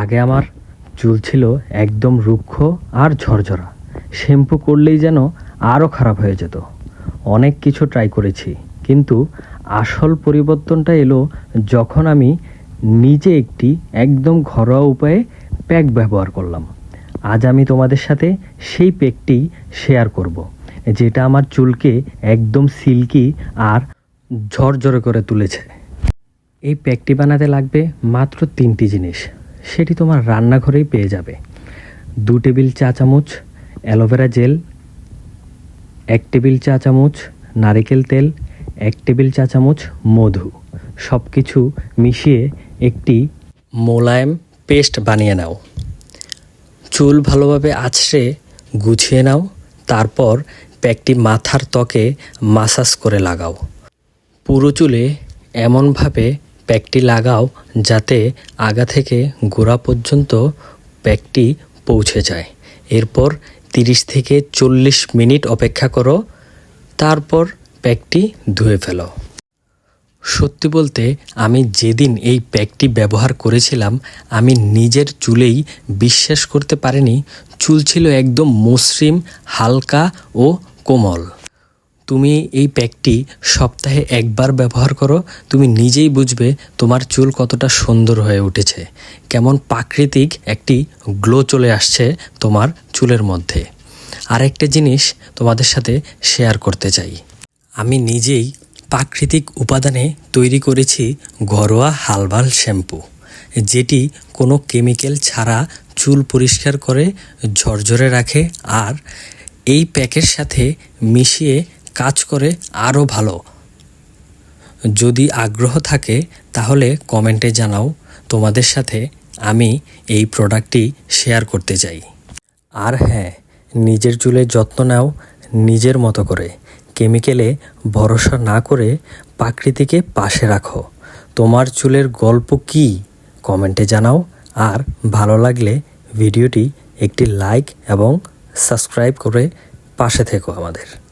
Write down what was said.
আগে আমার চুল ছিল একদম রুক্ষ আর ঝরঝরা। শ্যাম্পু করলেই যেন আরও খারাপ হয়ে যেত। অনেক কিছু ট্রাই করেছি, কিন্তু আসল পরিবর্তনটা এলো যখন আমি নিজে একটি একদম ঘরোয়া উপায়ে প্যাক ব্যবহার করলাম। আজ আমি তোমাদের সাথে সেই প্যাকটি শেয়ার করব, যেটা আমার চুলকে একদম সিল্কি আর ঝরঝরে করে তুলেছে। এই প্যাকটি বানাতে লাগবে মাত্র তিনটি জিনিস। সেটি তোমার রান্নাঘরেই পেয়ে যাবে। দু টেবিল চা চামচ অ্যালোভেরা জেল, এক টেবিল চা চামচ নারিকেল তেল, এক টেবিল চা চামচ মধু। সব কিছু মিশিয়ে একটি মোলায়েম পেস্ট বানিয়ে নাও। চুল ভালোভাবে আছড়ে গুছিয়ে নাও, তারপর প্যাকটি মাথার ত্বকে মাসাজ করে লাগাও। পুরো চুলে এমনভাবে প্যাকটি লাগাও যাতে আগা থেকে গোড়া পর্যন্ত প্যাকটি পৌঁছে যায়। এরপর তিরিশ থেকে চল্লিশ মিনিট অপেক্ষা করো, তারপর প্যাকটি ধুয়ে ফেলো। সত্যি বলতে, আমি যেদিন এই প্যাকটি ব্যবহার করেছিলাম, আমি নিজের চুলেই বিশ্বাস করতে পারিনি, চুল ছিল একদম মসৃণ, হালকা ও কোমল। তুমি এই প্যাকটি সপ্তাহে একবার ব্যবহার করো, তুমি নিজেই বুঝবে তোমার চুল কতটা সুন্দর হয়ে উঠেছে। কেমন প্রাকৃতিক একটি গ্লো চলে আসছে তোমার চুলের মধ্যে। আরেকটা জিনিস তোমাদের সাথে শেয়ার করতে চাই। আমি নিজেই প্রাকৃতিক উপাদানে তৈরি করেছি ঘরোয়া হালবাল শ্যাম্পু, যেটি কোনো কেমিক্যাল ছাড়া চুল পরিষ্কার করে ঝরঝরে রাখে আর এই প্যাকের সাথে মিশিয়ে কাজ করে আরও ভালো। যদি আগ্রহ থাকে, তাহলে কমেন্টে জানাও। তোমাদের সাথে আমি এই প্রোডাক্টটি শেয়ার করতে চাই। আর হ্যাঁ নিজের চুলের যত্ন নাও, নিজের মতো করে। কেমিক্যালে ভরসা না করে প্রাকৃতিকে পাশে রাখো। তোমার চুলের গল্প কি? কমেন্টে জানাও। আর ভালো লাগলে ভিডিওটি একটি লাইক এবং সাবস্ক্রাইব করে পাশে থেকো আমাদের।